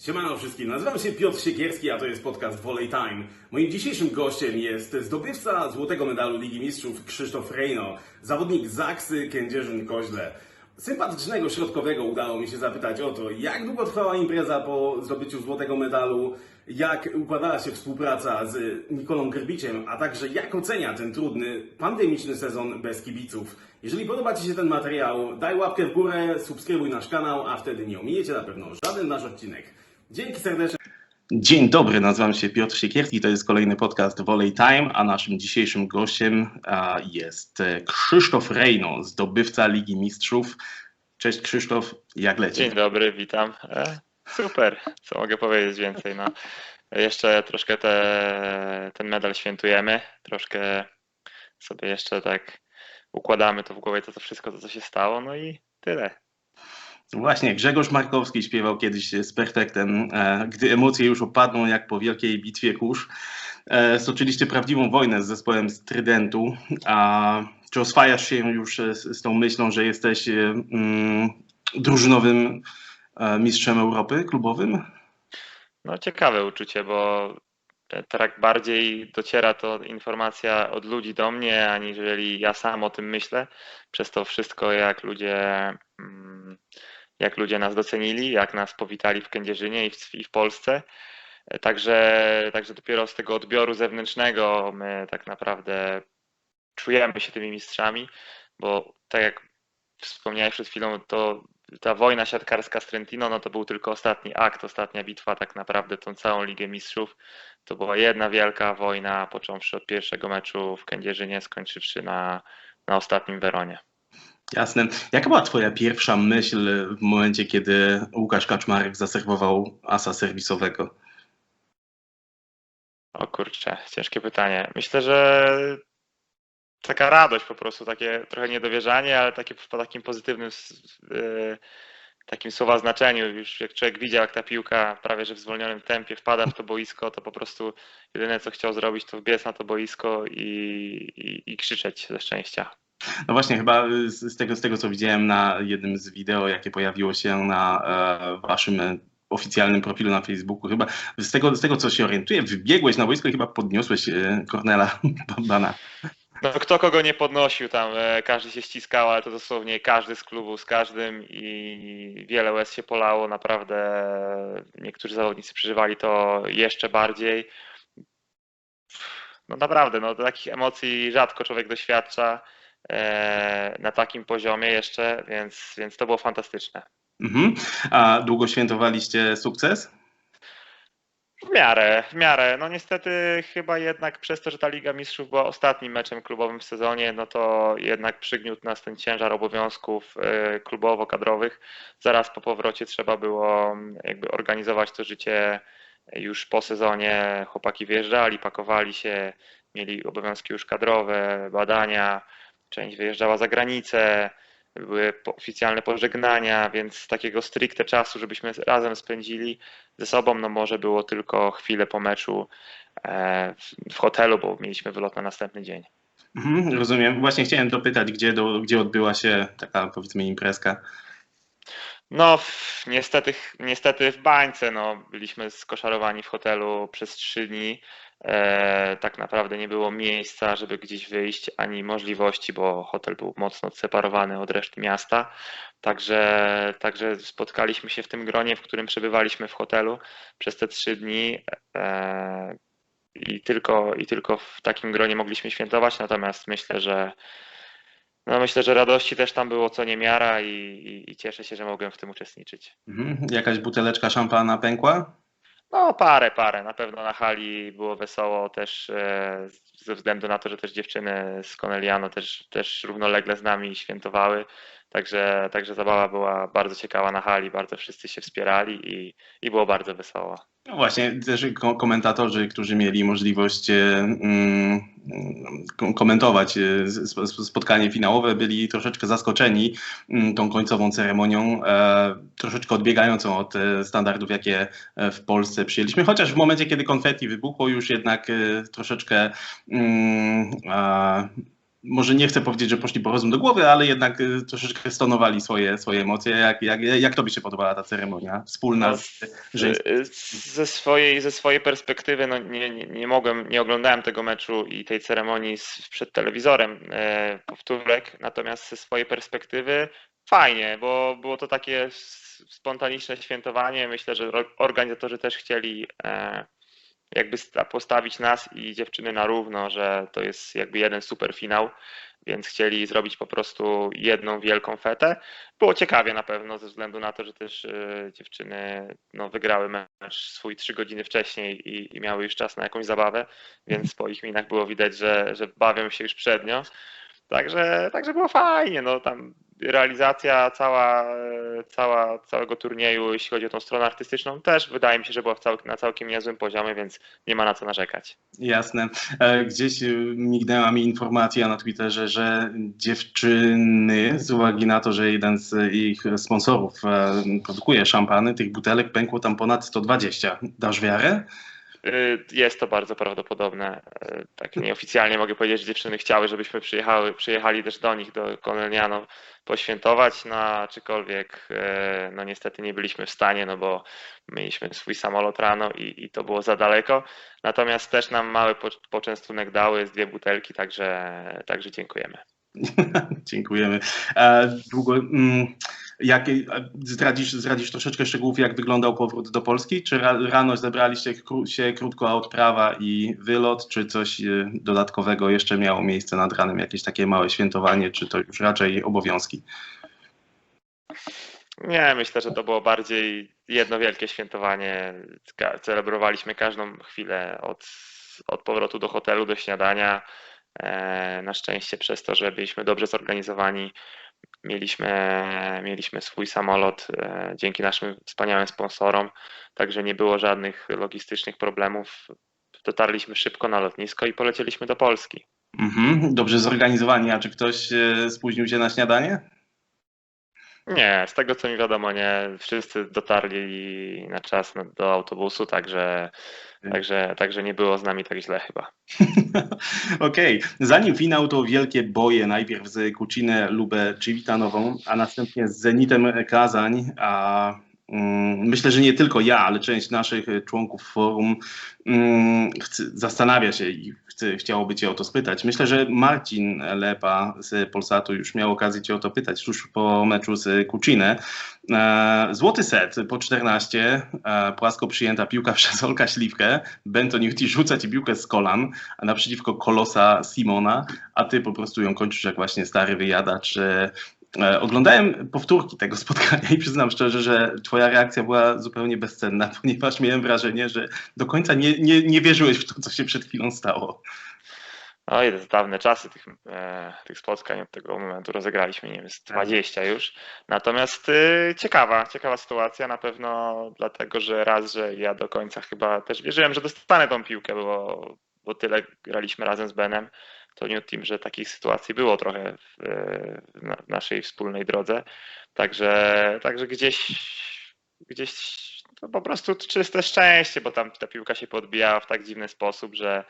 Siemano wszystkim, nazywam się Piotr Siekierski, a to jest podcast Volley Time. Moim dzisiejszym gościem jest zdobywca złotego medalu Ligi Mistrzów Krzysztof Rejno, zawodnik Zaksy Kędzierzyn-Koźle. Sympatycznego środkowego udało mi się zapytać o to, jak długo trwała impreza po zdobyciu złotego medalu, jak układała się współpraca z Nikolą Grbiciem, a także jak ocenia ten trudny, pandemiczny sezon bez kibiców. Jeżeli podoba Ci się ten materiał, daj łapkę w górę, subskrybuj nasz kanał, a wtedy nie ominiecie na pewno żaden nasz odcinek. Dzięki serdecznie. Dzień dobry, nazywam się Piotr Siekierski, to jest kolejny podcast Volley Time, a naszym dzisiejszym gościem jest e, Krzysztof Rejno, zdobywca Ligi Mistrzów. Cześć Krzysztof, jak leci? Dzień dobry, witam. E, super, co mogę powiedzieć więcej. No, jeszcze troszkę te, ten medal świętujemy, troszkę sobie jeszcze tak układamy to w głowie, to, to wszystko, to co się stało, no i tyle. Właśnie, Grzegorz Markowski śpiewał kiedyś z Perfektem, e, gdy emocje już opadną jak po wielkiej bitwie kurz. E, stoczyliście prawdziwą wojnę z zespołem z Trydentu. A czy oswajasz się już e, z, z tą myślą, że jesteś mm, drużynowym mistrzem Europy klubowym? No ciekawe uczucie, bo tak bardziej dociera to informacja od ludzi do mnie, aniżeli ja sam o tym myślę. Przez to wszystko, jak ludzie, mm, jak ludzie nas docenili, jak nas powitali w Kędzierzynie i w, i w Polsce. Także, także dopiero z tego odbioru zewnętrznego my tak naprawdę czujemy się tymi mistrzami, bo tak jak wspomniałeś przed chwilą, to ta wojna siatkarska z Trentino, no to był tylko ostatni akt, ostatnia bitwa, tak naprawdę tą całą Ligę Mistrzów. To była jedna wielka wojna, począwszy od pierwszego meczu w Kędzierzynie, skończywszy na, na ostatnim Weronie. Jasne. Jaka była Twoja pierwsza myśl w momencie, kiedy Łukasz Kaczmarek zaserwował asa serwisowego? O kurczę, ciężkie pytanie. Myślę, że taka radość po prostu, takie trochę niedowierzanie, ale takie po takim pozytywnym yy, takim słowa znaczeniu. Już jak człowiek widział, jak ta piłka prawie że w zwolnionym tempie wpada w to boisko, to po prostu jedyne co chciał zrobić, to wbiec na to boisko i, i, i krzyczeć ze szczęścia. No właśnie, chyba z, z, tego, z tego, co widziałem na jednym z wideo, jakie pojawiło się na e, waszym oficjalnym profilu na Facebooku, chyba z tego, z tego, co się orientuję, wybiegłeś na boisko i chyba podniosłeś e, Kornela Bana. No kto kogo nie podnosił tam, e, każdy się ściskał, ale to dosłownie każdy z klubu z każdym i wiele łez się polało, naprawdę niektórzy zawodnicy przeżywali to jeszcze bardziej. No naprawdę, no takich emocji rzadko człowiek doświadcza e, na takim poziomie jeszcze, więc, więc to było fantastyczne. Mhm. A długo świętowaliście sukces? W miarę, w miarę. No niestety chyba jednak przez to, że ta Liga Mistrzów była ostatnim meczem klubowym w sezonie, no to jednak przygniótł nas ten ciężar obowiązków klubowo-kadrowych. Zaraz po powrocie trzeba było jakby organizować to życie już po sezonie. Chłopaki wyjeżdżali, pakowali się, mieli obowiązki już kadrowe, badania, część wyjeżdżała za granicę były oficjalne pożegnania, więc takiego stricte czasu, żebyśmy razem spędzili ze sobą, no może było tylko chwilę po meczu w hotelu, bo mieliśmy wylot na następny dzień. Mhm, rozumiem. Właśnie chciałem dopytać, gdzie, do, gdzie odbyła się taka powiedzmy imprezka. No, niestety, niestety w bańce. No, byliśmy skoszarowani w hotelu przez trzy dni. E, tak naprawdę nie było miejsca, żeby gdzieś wyjść, ani możliwości, bo hotel był mocno odseparowany od reszty miasta. Także, także spotkaliśmy się w tym gronie, w którym przebywaliśmy w hotelu przez te trzy dni. E, I tylko, I tylko w takim gronie mogliśmy świętować, natomiast myślę, że no myślę, że radości też tam było co niemiara i, i, i cieszę się, że mogłem w tym uczestniczyć. Mhm. Jakaś buteleczka szampana pękła? No parę, parę. Na pewno na hali było wesoło też e, ze względu na to, że też dziewczyny z Corneliano też, też równolegle z nami świętowały. Także, także zabawa była bardzo ciekawa na hali, bardzo wszyscy się wspierali i, i było bardzo wesoło. No właśnie, też komentatorzy, którzy mieli możliwość mm, komentować spotkanie finałowe, byli troszeczkę zaskoczeni mm, tą końcową ceremonią, e, troszeczkę odbiegającą od e, standardów, jakie e, w Polsce przyjęliśmy, chociaż w momencie, kiedy konfetti wybuchło, już jednak troszeczkę mm, może nie chcę powiedzieć, że poszli po rozum do głowy, ale jednak y, troszeczkę stonowali swoje, swoje emocje. Jak, jak, jak tobie się podobała ta ceremonia wspólna? No, z- że Ze swojej, ze swojej perspektywy no nie, nie, nie mogłem, nie oglądałem tego meczu i tej ceremonii z, przed telewizorem e, powtórek, natomiast ze swojej perspektywy fajnie, bo było to takie spontaniczne świętowanie. Myślę, że organizatorzy też chcieli e, jakby sta- postawić nas i dziewczyny na równo, że to jest jakby jeden super finał, więc chcieli zrobić po prostu jedną wielką fetę. Było ciekawie na pewno, ze względu na to, że też e, dziewczyny no, wygrały mecz swój trzy godziny wcześniej i, i miały już czas na jakąś zabawę, więc po ich minach było widać, że, że bawią się już przednio. Także, także było fajnie, no tam realizacja cała, e, cała, całego turnieju, jeśli chodzi o tą stronę artystyczną, też wydaje mi się, że była cał, na całkiem niezłym poziomie, więc nie ma na co narzekać. Jasne. E, Gdzieś y, mignęła mi informacja na Twitterze, że dziewczyny, z uwagi na to, że jeden z ich sponsorów e, produkuje szampany, tych butelek pękło tam ponad 120. Dasz wiarę? Y, Jest to bardzo prawdopodobne. Y, Tak nieoficjalnie mogę powiedzieć, że dziewczyny chciały, żebyśmy przyjechały, przyjechali też do nich, do Corneliano poświętować, no a czykolwiek, y, no niestety nie byliśmy w stanie, no bo mieliśmy swój samolot rano i, i to było za daleko. Natomiast też nam mały po- poczęstunek dały z dwie butelki, także, także dziękujemy. Dziękujemy. E, Długo, mm, jak, e, zdradzisz, zdradzisz troszeczkę szczegółów, jak wyglądał powrót do Polski? Czy ra, rano zebraliście się krótko odprawa i wylot, czy coś e, dodatkowego jeszcze miało miejsce nad ranem? Jakieś takie małe świętowanie, czy to już raczej obowiązki? Nie, myślę, że to było bardziej jedno wielkie świętowanie. Celebrowaliśmy każdą chwilę od, od powrotu do hotelu, do śniadania. E, Na szczęście przez to, że byliśmy dobrze zorganizowani, mieliśmy, mieliśmy swój samolot e, dzięki naszym wspaniałym sponsorom, także nie było żadnych logistycznych problemów. Dotarliśmy szybko na lotnisko i polecieliśmy do Polski. Mhm, dobrze zorganizowani, a czy ktoś e, spóźnił się na śniadanie? Nie, z tego co mi wiadomo, nie. Wszyscy dotarli na czas do autobusu, także, także, także nie było z nami tak źle chyba. Okej, zanim finał to wielkie boje, najpierw z Kucinę Lubę Civitanową, a następnie z Zenitem Kazań, a mm, myślę, że nie tylko ja, ale część naszych członków forum mm, zastanawia się i chciałoby Cię o to spytać. Myślę, że Marcin Lepa z Polsatu już miał okazję Cię o to pytać tuż po meczu z Kucinę. E, Złoty set po 14, e, płasko przyjęta piłka przez Olka Śliwkę, Bentoniuti rzuca Ci piłkę z kolan, naprzeciwko kolosa Simona, a ty po prostu ją kończysz jak właśnie stary wyjadacz. E, Oglądałem powtórki tego spotkania i przyznam szczerze, że twoja reakcja była zupełnie bezcenna, ponieważ miałem wrażenie, że do końca nie, nie, nie wierzyłeś w to, co się przed chwilą stało. Oj, to dawne czasy tych, e, tych spotkań od tego momentu rozegraliśmy, nie wiem, z 20 już. Natomiast y, ciekawa, ciekawa sytuacja na pewno dlatego, że raz, że ja do końca chyba też wierzyłem, że dostanę tą piłkę, bo, bo tyle graliśmy razem z Benem, to New Team, że takich sytuacji było trochę w, e, w na- w naszej wspólnej drodze. Także, także gdzieś, gdzieś to po prostu czyste szczęście, bo tam ta piłka się podbijała w tak dziwny sposób, że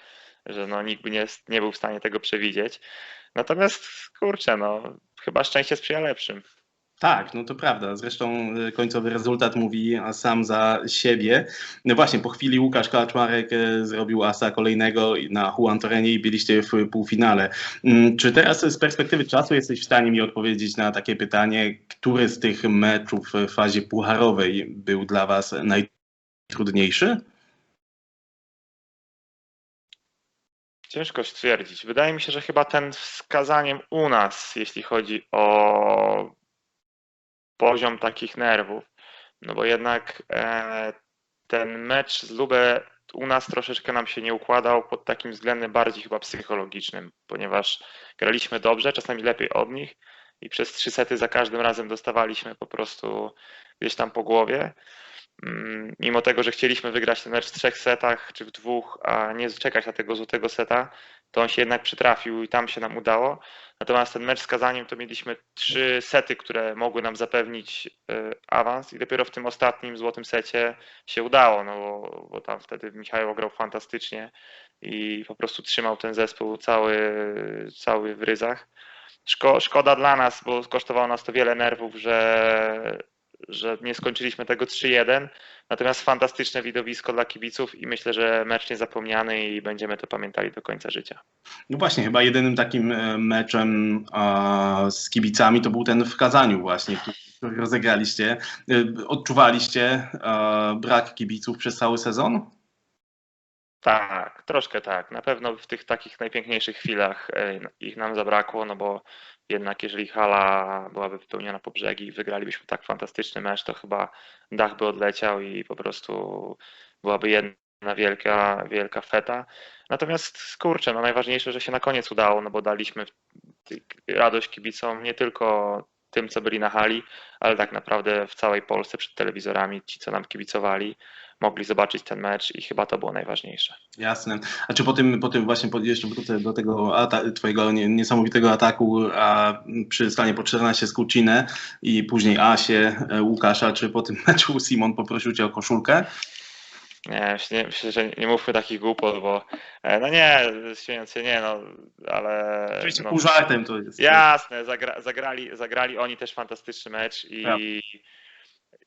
że no, nikt by nie, nie był w stanie tego przewidzieć. Natomiast kurczę, no, chyba szczęście sprzyja lepszym. Tak, no to prawda. Zresztą e, końcowy rezultat mówi sam za siebie. No właśnie, po chwili Łukasz Kaczmarek e, zrobił asa kolejnego na Juan Torrenie i byliście w półfinale. Mm, Czy teraz z perspektywy czasu jesteś w stanie mi odpowiedzieć na takie pytanie, który z tych meczów w fazie pucharowej był dla was najtrudniejszy? Ciężko stwierdzić. Wydaje mi się, że chyba ten wskazaniem u nas, jeśli chodzi o poziom takich nerwów, no bo jednak e, ten mecz z Lubę u nas troszeczkę nam się nie układał pod takim względem bardziej chyba psychologicznym, ponieważ graliśmy dobrze, czasami lepiej od nich i przez trzy sety za każdym razem dostawaliśmy po prostu gdzieś tam po głowie. mm, mimo tego, że chcieliśmy wygrać ten mecz w trzech setach czy w dwóch, a nie czekać na tego złotego seta, to on się jednak przytrafił i tam się nam udało. Natomiast ten mecz z Kazaniem to mieliśmy trzy sety, które mogły nam zapewnić y, awans i dopiero w tym ostatnim złotym secie się udało, no bo, bo tam wtedy Michał grał fantastycznie i po prostu trzymał ten zespół cały, cały w ryzach. Szko, szkoda dla nas, bo kosztowało nas to wiele nerwów, że, że nie skończyliśmy tego 3-1. Natomiast fantastyczne widowisko dla kibiców i myślę, że mecz niezapomniany i będziemy to pamiętali do końca życia. No właśnie, chyba jedynym takim e, meczem z kibicami to był ten w Kazaniu właśnie, który rozegraliście. E, Odczuwaliście e, brak kibiców przez cały sezon? Tak, troszkę tak. Na pewno w tych takich najpiękniejszych chwilach ich nam zabrakło, no bo jednak jeżeli hala byłaby wypełniona po brzegi i wygralibyśmy tak fantastyczny mecz, to chyba dach by odleciał i po prostu byłaby jedna wielka, wielka feta. Natomiast kurczę, no najważniejsze, że się na koniec udało, no bo daliśmy radość kibicom nie tylko tym, co byli na hali, ale tak naprawdę w całej Polsce przed telewizorami, ci, co nam kibicowali, mogli zobaczyć ten mecz i chyba to było najważniejsze. Jasne. A czy po tym, po tym właśnie, po, jeszcze wrócę do tego ata- twojego nie, niesamowitego ataku a przy stanie po 14 z Kucinę i później Asie, e, Łukasza, czy po tym meczu Simon poprosił cię o koszulkę? Nie, myślę, myślę, że nie mówmy takich głupot, bo e, no nie, śmiejąc się, nie, no, ale... Oczywiście no, pół żartem to jest. Jasne, zagra, zagrali, zagrali oni też fantastyczny mecz i, Tak.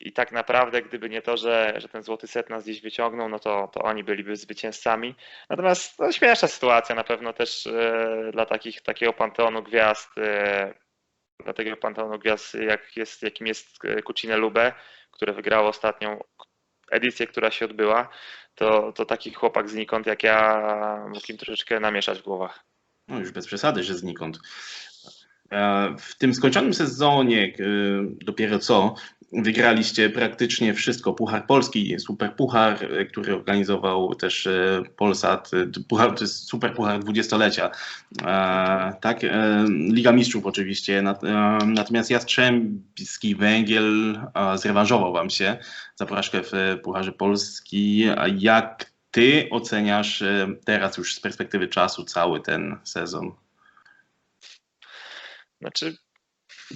I tak naprawdę gdyby nie to, że, że ten złoty set nas gdzieś wyciągnął, no to, to oni byliby zwycięzcami. Natomiast no, śmieszna sytuacja na pewno też e, dla takich, takiego panteonu gwiazd, e, dla takiego panteonu gwiazd jak jest, jakim jest e, Cucine Lube, które wygrało ostatnią edycję, która się odbyła, to, to taki chłopak znikąd jak ja mógł im troszeczkę namieszać w głowach. No już bez przesady, że znikąd. E, W tym skończonym sezonie e, dopiero co wygraliście praktycznie wszystko. Puchar Polski, Super Puchar, e, który organizował też Polsat, puchar, to jest Super Puchar dwudziestolecia. Tak, Liga Mistrzów oczywiście. Nat- Natomiast Jastrzębski Węgiel zrewanżował wam się za porażkę w Pucharze Polski. Jak ty oceniasz teraz już z perspektywy czasu cały ten sezon? Znaczy,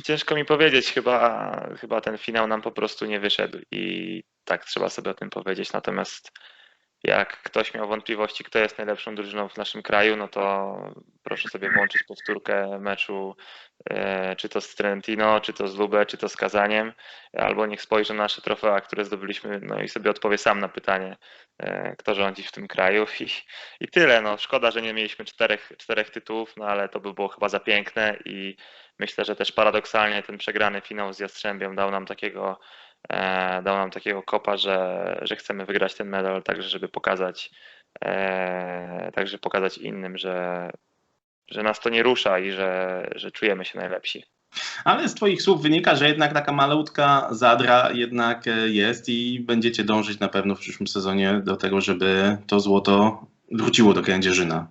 ciężko mi powiedzieć, chyba, chyba ten finał nam po prostu nie wyszedł i tak trzeba sobie o tym powiedzieć. Natomiast jak ktoś miał wątpliwości, kto jest najlepszą drużyną w naszym kraju, no to proszę sobie włączyć powtórkę meczu, e, czy to z Trentino, czy to z Lubę, czy to z Kazaniem, albo niech spojrzy na nasze trofea, które zdobyliśmy, no i sobie odpowie sam na pytanie, e, kto rządzi w tym kraju i, i tyle. No, szkoda, że nie mieliśmy czterech, czterech tytułów, no ale to by było chyba za piękne i myślę, że też paradoksalnie ten przegrany finał z Jastrzębiem dał nam takiego dał nam takiego kopa, że, że chcemy wygrać ten medal, także żeby pokazać, e, także pokazać innym, że, że nas to nie rusza i że, że czujemy się najlepsi. Ale z Twoich słów wynika, że jednak taka malutka zadra jednak e, jest i będziecie dążyć na pewno w przyszłym sezonie do tego, żeby to złoto wróciło do Kędzierzyna.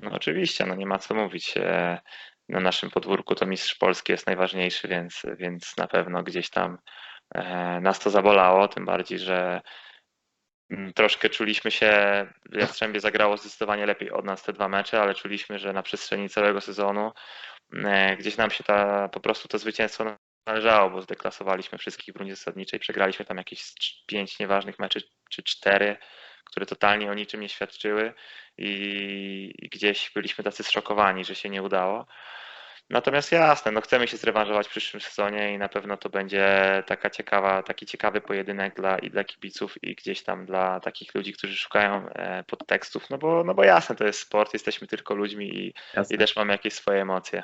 No oczywiście, no nie ma co mówić. E, Na naszym podwórku to mistrz Polski jest najważniejszy, więc, więc na pewno gdzieś tam e, nas to zabolało, tym bardziej, że mm, troszkę czuliśmy się, Jastrzębie zagrało zdecydowanie lepiej od nas te dwa mecze, ale czuliśmy, że na przestrzeni całego sezonu e, gdzieś nam się ta, po prostu to zwycięstwo należało, bo zdeklasowaliśmy wszystkich w rundzie zasadniczej, przegraliśmy tam jakieś pięć nieważnych meczy, czy cztery, które totalnie o niczym nie świadczyły i gdzieś byliśmy tacy zszokowani, że się nie udało. Natomiast jasne, no chcemy się zrewanżować w przyszłym sezonie i na pewno to będzie taka ciekawa, taki ciekawy pojedynek dla, i dla kibiców i gdzieś tam dla takich ludzi, którzy szukają e, podtekstów, no bo, no bo jasne, to jest sport, jesteśmy tylko ludźmi i, i też mamy jakieś swoje emocje.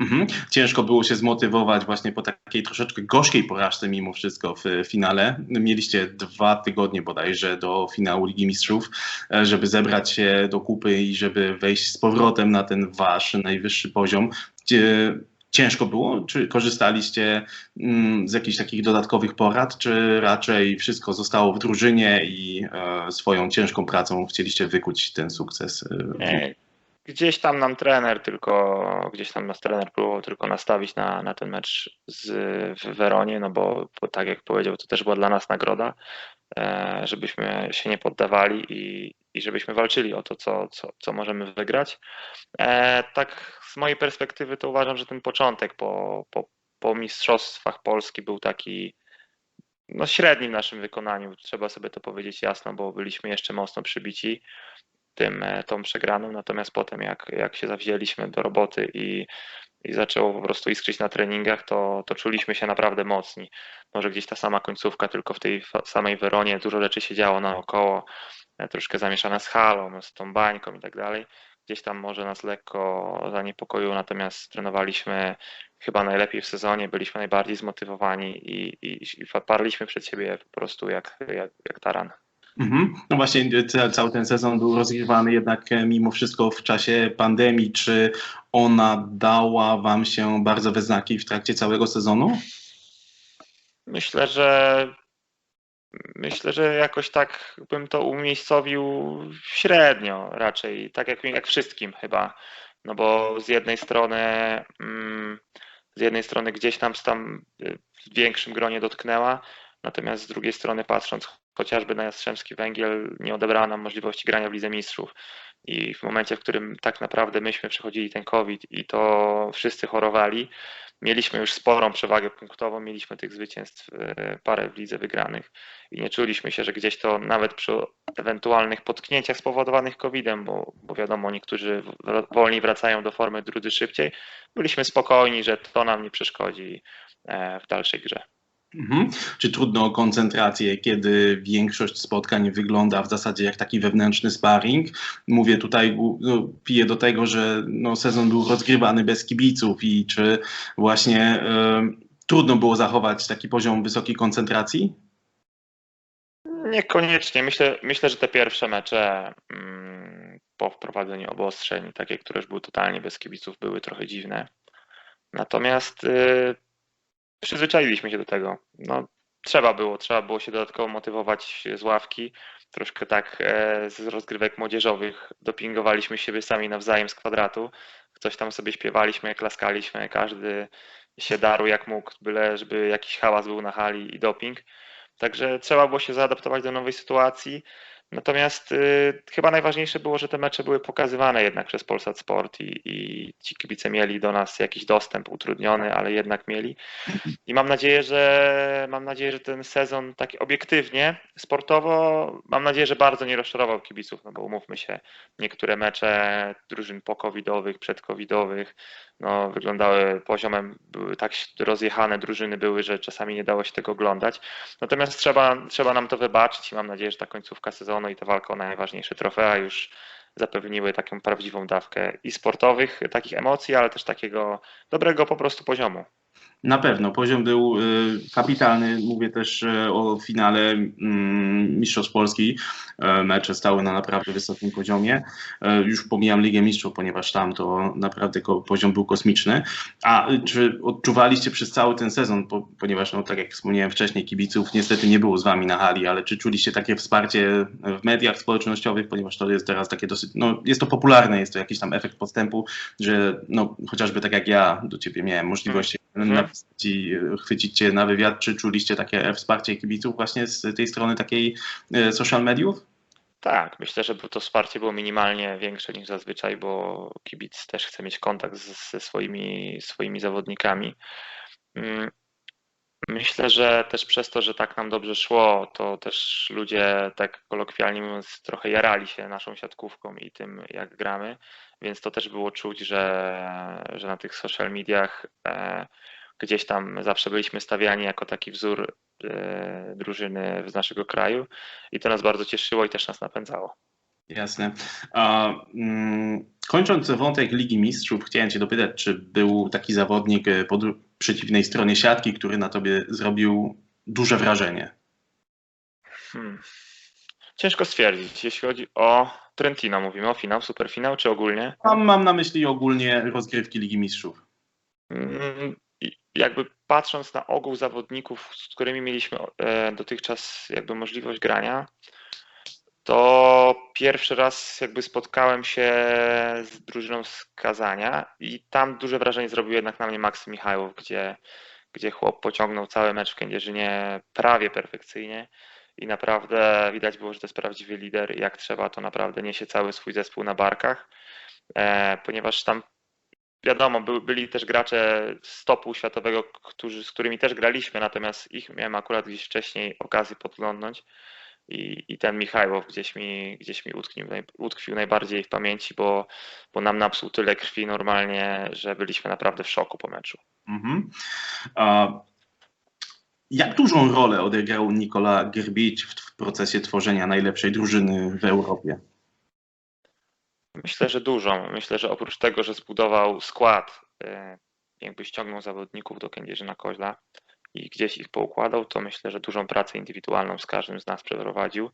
Mhm. Ciężko było się zmotywować właśnie po takiej troszeczkę gorzkiej porażce mimo wszystko w finale. Mieliście dwa tygodnie bodajże do finału Ligi Mistrzów, e, żeby zebrać się do kupy i żeby wejść z powrotem na ten wasz najwyższy poziom. Ciężko było? Czy korzystaliście mm, z jakichś takich dodatkowych porad, czy raczej wszystko zostało w drużynie i e, swoją ciężką pracą chcieliście wykuć ten sukces? e, Nie, gdzieś tam nam trener tylko, gdzieś tam nas trener próbował tylko nastawić na, na ten mecz z, w Weronie, no bo, bo tak jak powiedział, to też była dla nas nagroda, e, żebyśmy się nie poddawali i, i żebyśmy walczyli o to, co, co, co możemy wygrać. E, tak z mojej perspektywy to uważam, że ten początek po, po, po Mistrzostwach Polski był taki no średni w naszym wykonaniu, trzeba sobie to powiedzieć jasno, bo byliśmy jeszcze mocno przybici tym, e, tą przegraną, natomiast potem jak, jak się zawzięliśmy do roboty i, i zaczęło po prostu iskrzyć na treningach, to, to czuliśmy się naprawdę mocni. Może gdzieś ta sama końcówka, tylko w tej samej Weronie dużo rzeczy się działo naokoło, e, troszkę zamieszane z halą, z tą bańką i tak dalej. Gdzieś tam może nas lekko zaniepokoiło, natomiast trenowaliśmy chyba najlepiej w sezonie, byliśmy najbardziej zmotywowani i, i, i parliśmy przed siebie po prostu jak, jak, jak taran. Mhm. No właśnie, ca- cały ten sezon był rozgrywany jednak e, mimo wszystko w czasie pandemii. Czy ona dała Wam się bardzo we znaki w trakcie całego sezonu? Myślę, że myślę, że jakoś tak bym to umiejscowił średnio raczej, tak jak, jak wszystkim chyba. No bo z jednej strony mm, z jednej strony gdzieś tam tam w większym gronie dotknęła, natomiast z drugiej strony patrząc chociażby na Jastrzębski Węgiel nie odebrała nam możliwości grania w Lidze Mistrzów. I w momencie, w którym tak naprawdę myśmy przechodzili ten COVID i to wszyscy chorowali, mieliśmy już sporą przewagę punktową, mieliśmy tych zwycięstw e, parę w lidze wygranych i nie czuliśmy się, że gdzieś to nawet przy ewentualnych potknięciach spowodowanych COVID-em, bo, bo wiadomo, niektórzy wolniej wracają do formy, drudzy szybciej, byliśmy spokojni, że to nam nie przeszkodzi e, w dalszej grze. Mhm. Czy trudno o koncentrację, kiedy większość spotkań wygląda w zasadzie jak taki wewnętrzny sparring? Mówię tutaj, no, piję do tego, że no, sezon był rozgrywany bez kibiców i czy właśnie e, trudno było zachować taki poziom wysokiej koncentracji? Niekoniecznie. Myślę, myślę, że te pierwsze mecze mm, po wprowadzeniu obostrzeń, takie, które już były totalnie bez kibiców, były trochę dziwne. Natomiast y, przyzwyczailiśmy się do tego. No, trzeba było, trzeba było się dodatkowo motywować z ławki. Troszkę tak e, z rozgrywek młodzieżowych dopingowaliśmy siebie sami nawzajem z kwadratu. Coś tam sobie śpiewaliśmy, klaskaliśmy, każdy się darł jak mógł, byle żeby jakiś hałas był na hali i doping. Także trzeba było się zaadaptować do nowej sytuacji. Natomiast y, chyba najważniejsze było, że te mecze były pokazywane jednak przez Polsat Sport i, i ci kibice mieli do nas jakiś dostęp utrudniony, ale jednak mieli. I mam nadzieję, że mam nadzieję, że ten sezon tak obiektywnie, sportowo, mam nadzieję, że bardzo nie rozczarował kibiców, no bo umówmy się, niektóre mecze drużyn pokowidowych, przedcovidowych, no, wyglądały poziomem, były tak rozjechane drużyny były, że czasami nie dało się tego oglądać. Natomiast trzeba, trzeba nam to wybaczyć i mam nadzieję, że ta końcówka sezonu i ta walka o najważniejsze trofea już zapewniły taką prawdziwą dawkę i sportowych takich emocji, ale też takiego dobrego po prostu poziomu. Na pewno, poziom był y, kapitalny. Mówię też y, o finale mm, Mistrzostw Polski. E, Mecze stały na naprawdę wysokim poziomie. Już pomijam Ligę Mistrzów, ponieważ tam to naprawdę poziom był kosmiczny. A y, czy odczuwaliście przez cały ten sezon, po, ponieważ no, tak jak wspomniałem wcześniej, kibiców niestety nie było z wami na hali, ale czy czuliście takie wsparcie w mediach społecznościowych, ponieważ to jest teraz takie dosyć, no jest to popularne, jest to jakiś tam efekt postępu, że no chociażby tak jak ja do ciebie miałem możliwość napisać e, chwycić cię na wywiad, czy czuliście takie wsparcie kibiców właśnie z tej strony takiej e, social mediów? Tak, myślę, że to wsparcie było minimalnie większe niż zazwyczaj, bo kibic też chce mieć kontakt z- ze swoimi, swoimi zawodnikami. Mm, Myślę, że też przez to, że tak nam dobrze szło, to też ludzie, tak kolokwialnie mówiąc, trochę jarali się naszą siatkówką i tym, jak gramy, więc to też było czuć, że, że na tych social mediach e, gdzieś tam zawsze byliśmy stawiani jako taki wzór e, drużyny z naszego kraju i to nas bardzo cieszyło i też nas napędzało. Jasne. A, mm, kończąc wątek Ligi Mistrzów, chciałem cię dopytać, czy był taki zawodnik e, po przeciwnej stronie siatki, który na tobie zrobił duże wrażenie? Hmm. Ciężko stwierdzić, jeśli chodzi o Trentino, mówimy o finał, superfinał, czy ogólnie? Mam, mam na myśli ogólnie rozgrywki Ligi Mistrzów. Mm, Jakby patrząc na ogół zawodników, z którymi mieliśmy e, dotychczas jakby możliwość grania, to pierwszy raz jakby spotkałem się z drużyną z Kazania i tam duże wrażenie zrobił jednak na mnie Maksym Michajłow, gdzie, gdzie chłop pociągnął cały mecz w Kędzierzynie prawie perfekcyjnie i naprawdę widać było, że to jest prawdziwy lider i jak trzeba, to naprawdę niesie cały swój zespół na barkach, e, ponieważ tam wiadomo, by, byli też gracze z topu światowego, którzy, z którymi też graliśmy, natomiast ich miałem akurat gdzieś wcześniej okazję podglądnąć i, i ten Michajłow gdzieś mi, gdzieś mi utkwił, naj, utkwił najbardziej w pamięci, bo, bo nam napsuł tyle krwi normalnie, że byliśmy naprawdę w szoku po meczu. Mhm. A jak dużą rolę odegrał Nikola Gerbicz w, w procesie tworzenia najlepszej drużyny w Europie? Myślę, że dużą. Myślę, że oprócz tego, że zbudował skład, y, jakby ściągnął zawodników do Kędzierzyna Koźla i gdzieś ich poukładał, to myślę, że dużą pracę indywidualną z każdym z nas przeprowadził,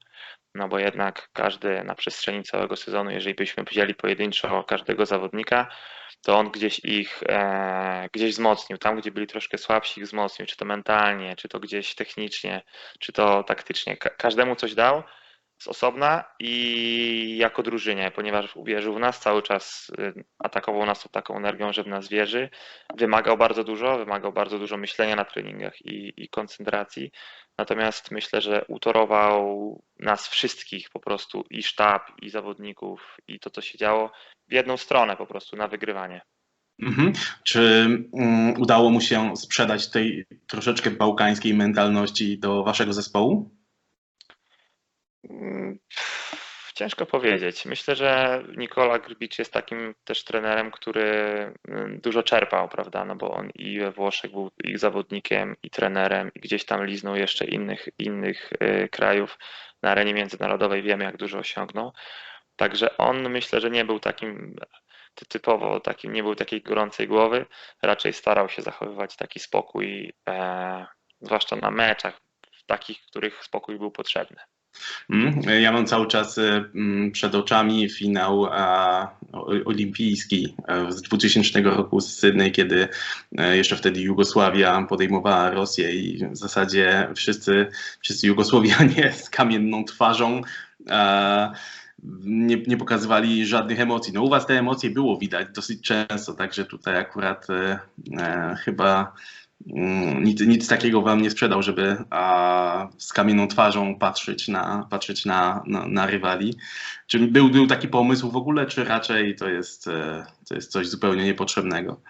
no bo jednak każdy na przestrzeni całego sezonu, jeżeli byśmy wzięli pojedynczo każdego zawodnika, to on gdzieś ich e, gdzieś wzmocnił. Tam, gdzie byli troszkę słabsi, ich wzmocnił, czy to mentalnie, czy to gdzieś technicznie, czy to taktycznie. Ka każdemu coś dał z osobna i jako drużynie, ponieważ uwierzył w nas, cały czas y, atakował nas taką energią, że w nas wierzy. Wymagał bardzo dużo, wymagał bardzo dużo myślenia na treningach i, i koncentracji. Natomiast myślę, że utorował nas wszystkich po prostu i sztab, i zawodników, i to, co się działo w jedną stronę po prostu na wygrywanie. Mhm. Czy um, udało mu się sprzedać tej troszeczkę bałkańskiej mentalności do waszego zespołu? Mm, ciężko powiedzieć. Myślę, że Nikola Grbicz jest takim też trenerem, który mm, dużo czerpał, prawda? No bo on i we Włoszech był ich zawodnikiem, i trenerem, i gdzieś tam liznął jeszcze innych, innych y, krajów na arenie międzynarodowej. Wiemy, jak dużo osiągnął. Także on myślę, że nie był takim typowo takim, nie był takiej gorącej głowy, raczej starał się zachowywać taki spokój, e, zwłaszcza na meczach, takich, w których spokój był potrzebny. Mm, ja mam cały czas mm, przed oczami finał olimpijski e, z 2000 roku z Sydney, kiedy e, jeszcze wtedy Jugosławia podejmowała Rosję i w zasadzie wszyscy, wszyscy Jugosłowianie z kamienną twarzą nie, nie pokazywali żadnych emocji. No u was te emocje było widać dosyć często, także tutaj akurat e, chyba nic, nic takiego wam nie sprzedał, żeby a, z kamienną twarzą patrzeć na, patrzeć na, na, na rywali. Czy był, był taki pomysł w ogóle, czy raczej to jest, e, to jest coś zupełnie niepotrzebnego?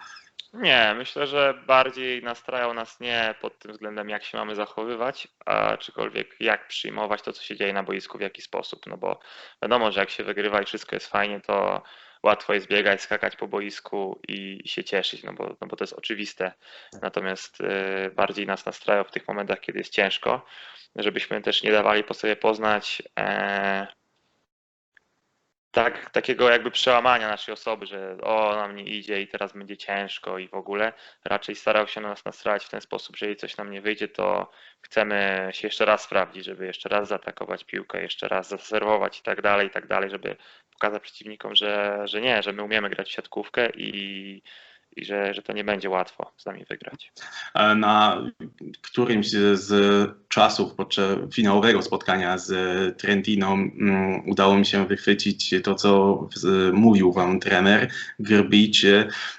Nie, myślę, że bardziej nastrajał nas nie pod tym względem, jak się mamy zachowywać, a czykolwiek jak przyjmować to, co się dzieje na boisku, w jaki sposób. No bo wiadomo, że jak się wygrywa i wszystko jest fajnie, to łatwo jest biegać, skakać po boisku i się cieszyć, no bo, no bo to jest oczywiste. Natomiast y, bardziej nas nastraja w tych momentach, kiedy jest ciężko, żebyśmy też nie dawali po sobie poznać e, tak, takiego jakby przełamania naszej osoby, że o, nam nie idzie i teraz będzie ciężko i w ogóle. Raczej starał się na nas nastrajać w ten sposób, że jeżeli coś nam nie wyjdzie, to chcemy się jeszcze raz sprawdzić, żeby jeszcze raz zaatakować piłkę, jeszcze raz zaserwować i tak dalej, i tak dalej, żeby pokazać przeciwnikom, że, że nie, że my umiemy grać w siatkówkę i, i że, że to nie będzie łatwo z nami wygrać. Na którymś z czasów podczas finałowego spotkania z Trentino mm, udało mi się wychwycić to, co mówił wam trener Grbić.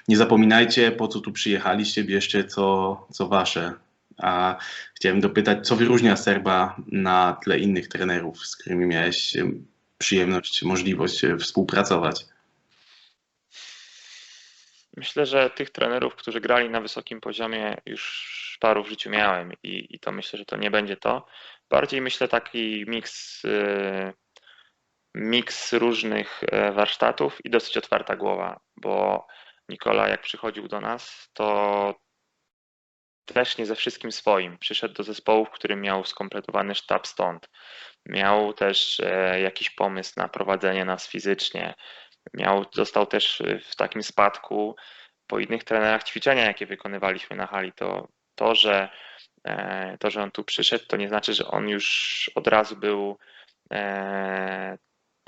Nie zapominajcie, po co tu przyjechaliście, bierzcie co, co wasze. A chciałem dopytać, co wyróżnia Serba na tle innych trenerów, z którymi miałeś przyjemność, możliwość współpracować? Myślę, że tych trenerów, którzy grali na wysokim poziomie, już paru w życiu miałem i, i to myślę, że to nie będzie to. Bardziej myślę taki miks, y, miks różnych e, warsztatów i dosyć otwarta głowa, bo Nikola jak przychodził do nas, to też nie ze wszystkim swoim. Przyszedł do zespołu, w którym miał skompletowany sztab stąd. Miał też e, jakiś pomysł na prowadzenie nas fizycznie. Miał, został też w takim spadku po innych trenerach ćwiczenia, jakie wykonywaliśmy na hali. To, to, że, e, to, że on tu przyszedł, to nie znaczy, że on już od razu był e,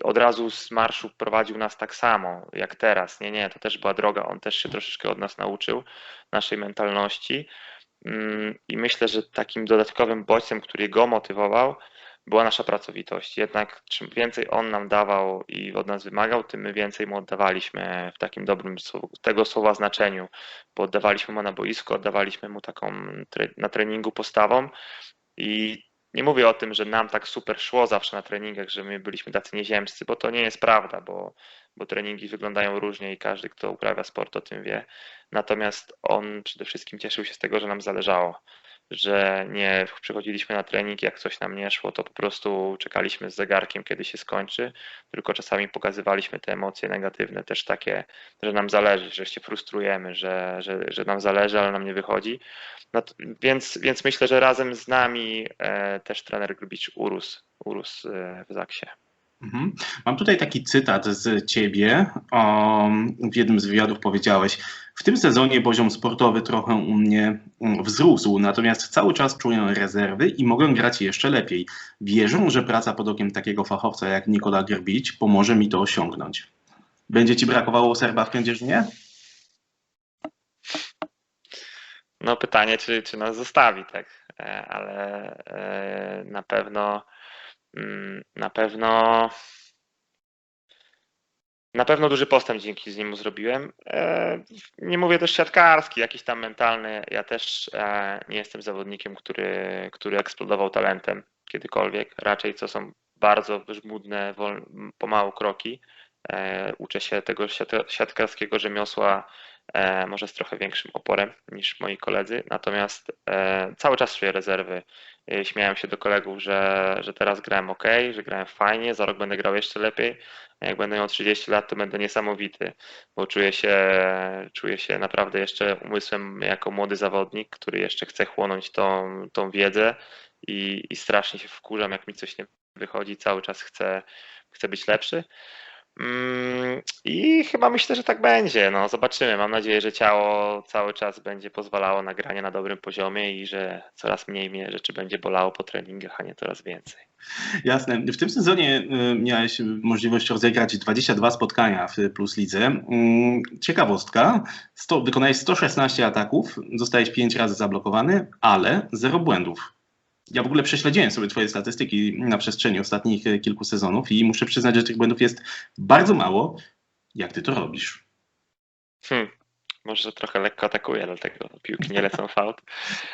od razu z marszu prowadził nas tak samo jak teraz. Nie, nie, to też była droga. On też się troszeczkę od nas nauczył, naszej mentalności. Mm, I myślę, że takim dodatkowym bodźcem, który go motywował, była nasza pracowitość. Jednak czym więcej on nam dawał i od nas wymagał, tym my więcej mu oddawaliśmy w takim dobrym tego słowa znaczeniu, bo oddawaliśmy mu na boisku, oddawaliśmy mu taką na treningu postawą i nie mówię o tym, że nam tak super szło zawsze na treningach, że my byliśmy tacy nieziemscy, bo to nie jest prawda, bo, bo treningi wyglądają różnie i każdy, kto uprawia sport, o tym wie. Natomiast on przede wszystkim cieszył się z tego, że nam zależało, że nie przychodziliśmy na trening, jak coś nam nie szło, to po prostu czekaliśmy z zegarkiem, kiedy się skończy, tylko czasami pokazywaliśmy te emocje negatywne, też takie, że nam zależy, że się frustrujemy, że, że, że nam zależy, ale nam nie wychodzi. No to, więc, więc myślę, że razem z nami e, też trener Grubicz urósł, urósł e, w Zaksie. Mhm. Mam tutaj taki cytat z ciebie. W jednym z wywiadów powiedziałeś: W tym sezonie poziom sportowy trochę u mnie mm, wzrósł, natomiast cały czas czuję rezerwy i mogę grać jeszcze lepiej. Wierzę, że praca pod okiem takiego fachowca jak Nikola Gerbić pomoże mi to osiągnąć. Będzie ci brakowało Serba w Kędzierzynie? No pytanie, czy, czy nas zostawi, tak, E, ale e, na pewno na pewno na pewno duży postęp dzięki z nim zrobiłem. E, Nie mówię też siatkarski, jakiś tam mentalny. Ja też e, nie jestem zawodnikiem, który, który eksplodował talentem kiedykolwiek. Raczej co są bardzo żmudne, pomału kroki. E, Uczę się tego siat- siatkarskiego rzemiosła może z trochę większym oporem niż moi koledzy. Natomiast e, cały czas czuję rezerwy. E, Śmiałem się do kolegów, że, że teraz grałem ok, że grałem fajnie, za rok będę grał jeszcze lepiej. Jak będę miał 30 lat, to będę niesamowity, bo czuję się, czuję się naprawdę jeszcze umysłem jako młody zawodnik, który jeszcze chce chłonąć tą, tą wiedzę i, i strasznie się wkurzam, jak mi coś nie wychodzi, cały czas chcę, chcę być lepszy. Mm, I chyba myślę, że tak będzie. No, zobaczymy. Mam nadzieję, że ciało cały czas będzie pozwalało na granie na dobrym poziomie i że coraz mniej mnie rzeczy będzie bolało po treningach, a nie coraz więcej. Jasne. W tym sezonie y, miałeś możliwość rozegrać 22 spotkania w Plus Lidze. Mm, Ciekawostka, sto, wykonałeś 116 ataków, zostałeś 5 razy zablokowany, ale zero błędów. Ja w ogóle prześledziłem sobie twoje statystyki na przestrzeni ostatnich y, kilku sezonów i muszę przyznać, że tych błędów jest bardzo mało. Jak ty to robisz? Hmm. Może trochę lekko atakuję, dlatego piłki nie lecą w aut.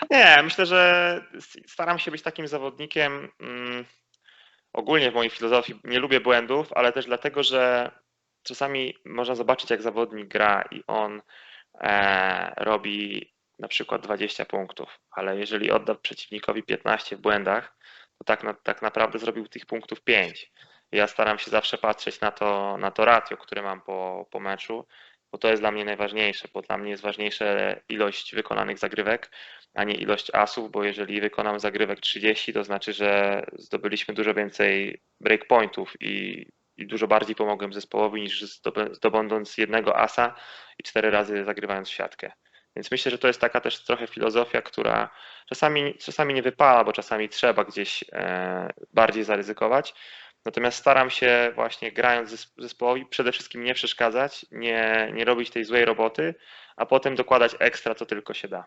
Nie, myślę, że staram się być takim zawodnikiem. mm, Ogólnie w mojej filozofii nie lubię błędów, ale też dlatego, że czasami można zobaczyć, jak zawodnik gra i on e, robi na przykład 20 punktów, ale jeżeli odda przeciwnikowi 15 w błędach, to tak, na, tak naprawdę zrobił tych punktów 5. Ja staram się zawsze patrzeć na to, na to ratio, które mam po, po meczu, bo to jest dla mnie najważniejsze, bo dla mnie jest ważniejsza ilość wykonanych zagrywek, a nie ilość asów, bo jeżeli wykonam zagrywek 30, to znaczy, że zdobyliśmy dużo więcej breakpointów i, i dużo bardziej pomogłem zespołowi niż zdobędąc jednego asa i cztery razy zagrywając siatkę. Więc myślę, że to jest taka też trochę filozofia, która czasami, czasami nie wypala, bo czasami trzeba gdzieś e, bardziej zaryzykować. Natomiast staram się właśnie grając zes- zespołowi przede wszystkim nie przeszkadzać, nie, nie robić tej złej roboty, a potem dokładać ekstra, co tylko się da.